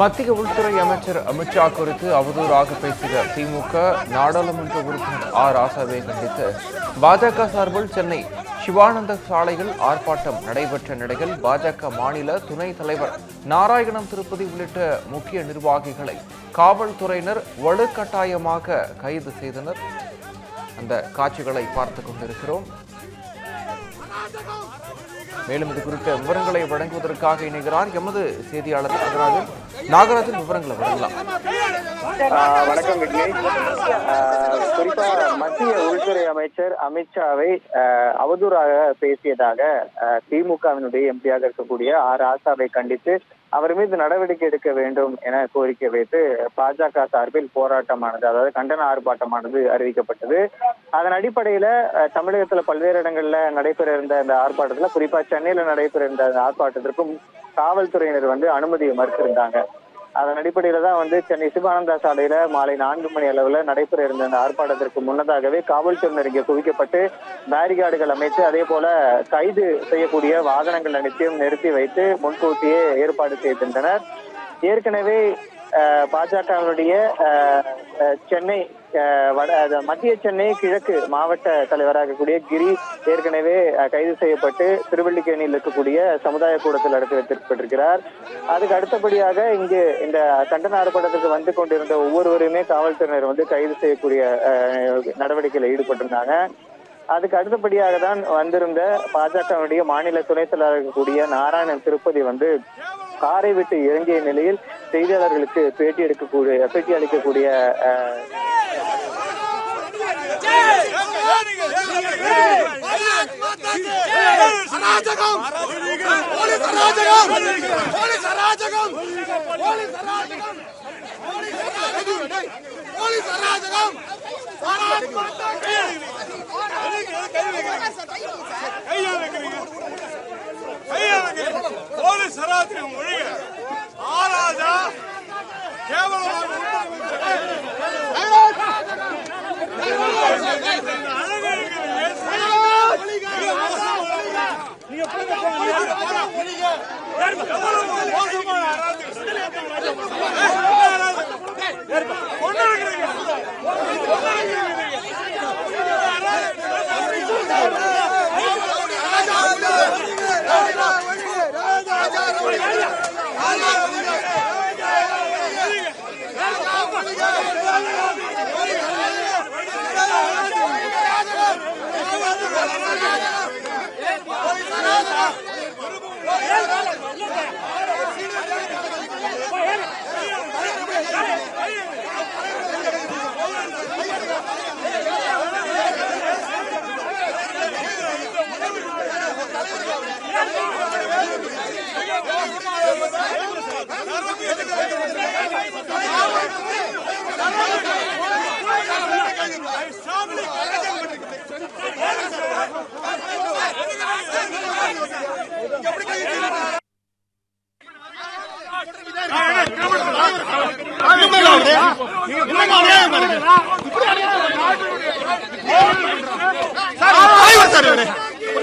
மத்திய உள்துறை அமைச்சர் அமித்ஷா குறித்து அவதூறாக பேசிய திமுக நாடாளுமன்ற உறுப்பினர் ஆர். ராசாவை கண்டித்து பாஜக சார்பில் சென்னை சிவானந்த சாலையில் ஆர்ப்பாட்டம் நடைபெற்ற நிலையில் பாஜக மாநில துணைத் தலைவர் நாராயணம் திருப்பதி உள்ளிட்ட முக்கிய நிர்வாகிகளை காவல்துறையினர் வலுக்கட்டாயமாக கைது செய்தனர். அந்த காட்சிகளை பார்த்து கொண்டிருக்கிறோம். மேலும் இது குறித்த விவரங்களை வழங்குவதற்காக இணைகிறார் எமது செய்தியாளர் நாகராஜன் நாகராஜன் விவரங்களை வழங்கலாம். ஆஹ் வணக்கம் விக்னேஷ் ஆஹ் குறிப்பா மத்திய உள்துறை அமைச்சர் அமித்ஷாவை அவதூறாக பேசியதாக திமுகவினுடைய எம்பியாக இருக்கக்கூடிய ஆர் ஆசாவை கண்டித்து அவர் மீது நடவடிக்கை எடுக்க வேண்டும் என கோரிக்கை வைத்து பாஜக சார்பில் போராட்டமானது அதாவது கண்டன ஆர்ப்பாட்டமானது அறிவிக்கப்பட்டது. அதன் அடிப்படையில தமிழகத்துல பல்வேறு இடங்கள்ல நடைபெற இருந்த அந்த ஆர்ப்பாட்டத்துல குறிப்பா சென்னையில நடைபெற இருந்த அந்த ஆர்ப்பாட்டத்திற்கும் காவல்துறையினர் வந்து அனுமதியை மறுத்திருந்தாங்க. அதன் அடிப்படையில தான் வந்து சென்னை சிவானந்தா சாலையில மாலை நான்கு மணி அளவுல நடைபெற இருந்த அந்த ஆர்ப்பாட்டத்திற்கு முன்னதாகவே காவல்துறையினர் இங்கே குவிக்கப்பட்டு பேரிகார்டுகள் அமைத்து அதே போல கைது செய்யக்கூடிய வாகனங்கள் அனைத்தையும் நிறுத்தி வைத்து முன்கூட்டியே ஏற்பாடு செய்திருந்தனர். ஏற்கனவே பாஜகவினுடைய அஹ், சென்னை வட மத்திய சென்னை கிழக்கு மாவட்ட தலைவராக இருக்கக்கூடிய கிரி ஏற்கனவே கைது செய்யப்பட்டு திருவள்ளிக்கேணியில் இருக்கக்கூடிய சமுதாய கூடத்தில் அடைத்து வைக்கப்பட்டிருக்கிறார். அதுக்கு அடுத்தபடியாக இங்கு இந்த கண்டன ஆர்ப்பாட்டத்துக்கு வந்து கொண்டிருந்த ஒவ்வொருவருமே காவல்துறையினர் வந்து கைது செய்யக்கூடிய நடவடிக்கையில் ஈடுபட்டிருந்தாங்க. அதுக்கு அடுத்தபடியாக தான் வந்திருந்த பாஜகவுடைய மாநில துணைத் தலைவராக இருக்கக்கூடிய நாராயணன் திருப்பதி வந்து காரை விட்டு இறங்கிய நிலையில் செய்தியாளர்களுக்கு பேட்டி எடுக்கக்கூடிய பேட்டி அளிக்கக்கூடிய போலீஸ் அராஜகம் போலீஸ் அராஜகம் போலீஸ் போலீஸ் அராஜகம் போலீஸ் அராஜகம் ஒழிக ஆராஜா கேவலமாக தலைவர் சார் இவரு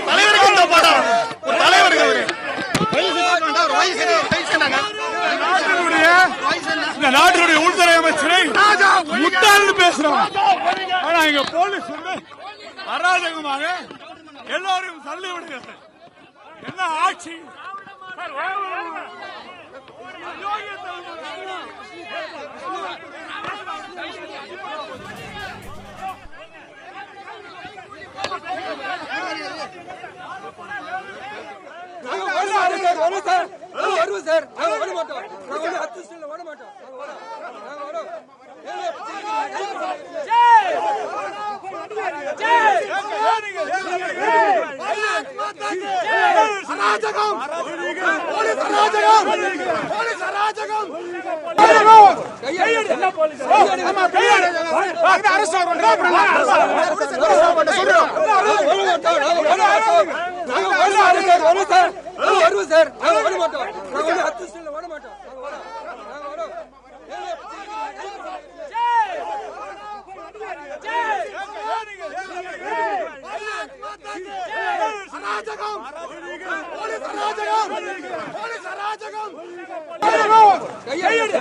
தலைவருக்கு இந்த படம் ஒரு தலைவருக்கு அவரு இந்த நாட்டினுடைய உள்துறை அமைச்சரை முட்டாள்னு பேசுறோம். ஆனா இங்க போலீஸ் வந்து அராஜகமாக எல்லாரையும் தள்ளி விடுகிறது என்ன ஆட்சி வரும் சார் வருவோம் சார் நாங்க வர மாட்டோம் நாங்க ஹத்து ஸ்டில் வர மாட்டோம் நாங்க வரோம் நாங்க வரோம் அராஜகம் போலீஸ் அராஜகம் போலீஸ் அராஜகம் வரும் சார் வருவோம் சார் நாங்க வர மாட்டோம் நாங்க வந்து ஹத்து ஸ்டில் வர மாட்டோம் நாங்க வரோம் நாங்க வரோம் அராஜகம் போலீஸ் அராஜகம் போலீஸ் அராஜகம் அரசு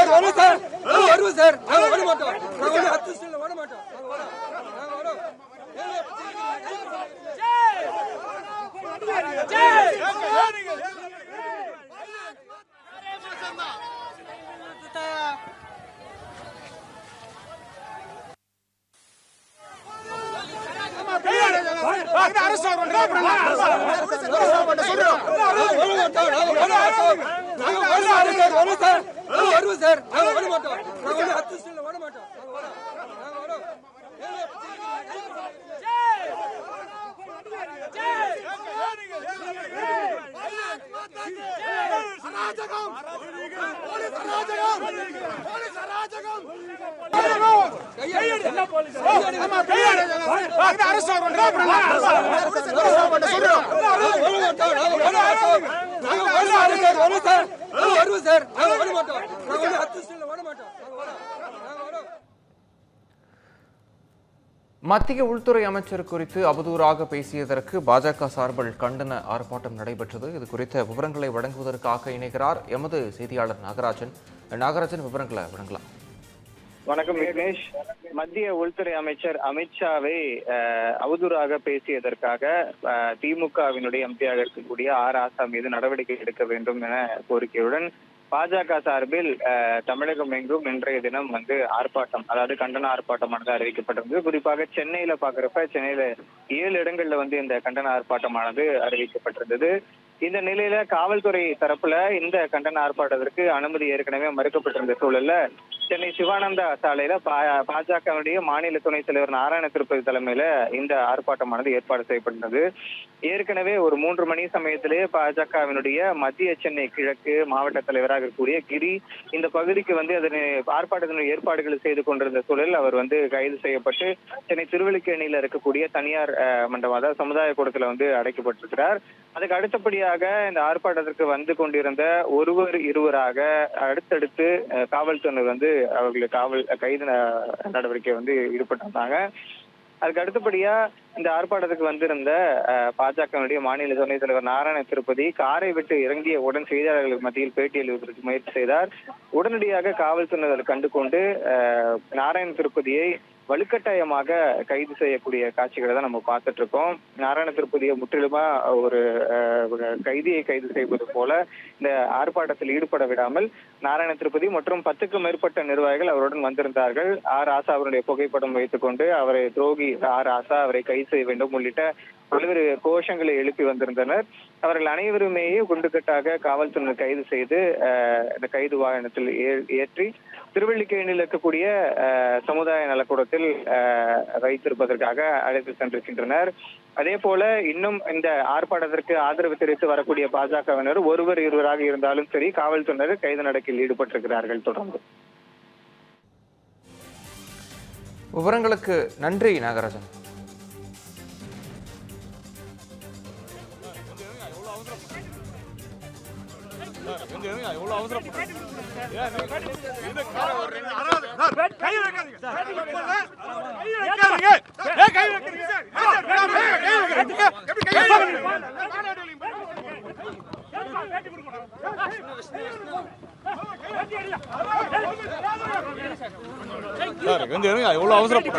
வருவோம் சார்? நாங்க வர மாட்டோம். நாங்க வந்து அத்து ஸ்டில்ல வர மாட்டோம். நாங்க வரோம். நாங்க வரோம் அரசு வருவோம் அப்புறம் வருவோம் சார் வருவோம் சார் நாங்க வர மாட்டோம் நாங்க வந்து அத்து ஸ்டில்ல வர மாட்டோம் நாங்க வரோம் நாங்க வரோம் அரசு வருவோம் அப்புறம் வருவோம் சார் வருவோம் சார் நாங்க வர மாட்டோம் நாங்க வந்து அத்து ஸ்டில்ல வர மாட்டோம் நாங்க வரோம் நாங்க வரோம் மத்திய உள்துறை அமைச்சர் குறித்து அவதூறாக பேசியதற்கு பாஜக சார்பில் கண்டன ஆர்ப்பாட்டம் நடைபெற்றது இது குறித்த விவரங்களை வழங்குவதற்காக இணைகிறார் எமது செய்தியாளர் நாகராஜன் நாகராஜன் விவரங்களை வழங்கலாம் வணக்கம் விக்னேஷ். மத்திய உள்துறை அமைச்சர் அமித்ஷாவை அஹ், அவதூறாக பேசியதற்காக அஹ், திமுகவினுடைய எம்பியாக இருக்கக்கூடிய ஆர் ஆசா மீது நடவடிக்கை எடுக்க வேண்டும் என கோரிக்கையுடன் பாஜக சார்பில் அஹ், தமிழகம் எங்கும் இன்றைய தினம் வந்து ஆர்ப்பாட்டம் அதாவது கண்டன ஆர்ப்பாட்டமானது அறிவிக்கப்பட்டிருந்தது. குறிப்பாக சென்னையில பாக்குறப்ப சென்னையில ஏழு இடங்கள்ல வந்து இந்த கண்டன ஆர்ப்பாட்டமானது அறிவிக்கப்பட்டிருந்தது. இந்த நிலையில காவல்துறை தரப்புல இந்த கண்டன ஆர்ப்பாட்டத்திற்கு அனுமதி ஏற்கனவே மறுக்கப்பட்டிருந்த சூழல்ல சென்னை சிவானந்தா சாலையில பா- பாஜகவுடைய மாநில துணைத் தலைவர் நாராயண திருப்பதி தலைமையில இந்த ஆர்ப்பாட்டமானது ஏற்பாடு செய்யப்பட்டது ஏற்கனவே ஒரு மூன்று மணி சமயத்திலே பாஜகவினுடைய மத்திய சென்னை கிழக்கு மாவட்ட தலைவராக இருக்கக்கூடிய கிரி இந்த பகுதிக்கு வந்து அதனை ஆர்ப்பாட்டத்தினுடைய ஏற்பாடுகள் செய்து கொண்டிருந்த சூழலில் அவர் வந்து கைது செய்யப்பட்டு சென்னை திருவள்ளிக்கேணியில இருக்கக்கூடிய தனியார் மண்டபம் அதாவது சமுதாய கூடத்துல வந்து அடைக்கப்பட்டிருக்கிறார். அதுக்கு அடுத்தபடியாக இந்த ஆர்ப்பாட்டத்திற்கு வந்து கொண்டிருந்த ஒருவர் இருவராக அடுத்தடுத்து காவல்துறை வந்து அவர்களுக்கு காவல் கைது நடவடிக்கை வந்து ஈடுபட்டிருந்தாங்க. அதுக்கு அடுத்தபடியா இந்த ஆர்ப்பாட்டத்துக்கு வந்திருந்த அஹ், பாஜகவினுடைய மாநில துணை தலைவர் நாராயண திருப்பதி காரை விட்டு இறங்கிய உடன் செய்தியாளர்களுக்கு மத்தியில் பேட்டி அளிப்பதற்கு முயற்சி செய்தார். உடனடியாக காவல்துறையினர் கண்டு கொண்டு நாராயண திருப்பதியை வலுக்கட்டாயமாக கைது செய்யக்கூடிய காட்சிகளை தான் நம்ம பார்த்துட்டு இருக்கோம். நாராயண திருப்பதியை முற்றிலுமா ஒரு அஹ், ஒரு கைதியை கைது செய்வது போல இந்த ஆர்ப்பாட்டத்தில் ஈடுபட விடாமல் நாராயண திருப்பதி மற்றும் பத்துக்கும் மேற்பட்ட நிர்வாகிகள் அவருடன் வந்திருந்தார்கள். ஆர். ஆசா அவருடைய புகைப்படம் வைத்துக்கொண்டு அவரை துரோகி ஆர். ஆசா அவரை கைது செய்ய வேண்டும் உள்ளிட்ட பல்வேறு கோஷங்களை எழுப்பி வந்திருந்தனர். அவர்கள் அனைவருமே குண்டுகட்டாக காவல்துறை கைது செய்து அஹ், இந்த கைது வாகனத்தில் ஏற்றி திருவள்ளிக்கேணியில் இருக்கக்கூடிய சமுதாய நலக்கூடத்தில் அஹ், வைத்திருப்பதற்காக அழைத்து சென்றிருக்கின்றனர். அதே போல இன்னும் இந்த ஆர்ப்பாட்டத்திற்கு ஆதரவு தெரிவித்து வரக்கூடிய பாஜகவினர் ஒருவர் இருவராக இருந்தாலும் சரி காவல்துறையினர் கைது நடக்கில் ஈடுபட்டிருக்கிறார்கள் தொடர்ந்து விவரங்களுக்கு நன்றி நாகராஜன் எவ்வளவு அவசரப்பட்டு சார் வந்து எவ்வளவு அவசரப்பட்டு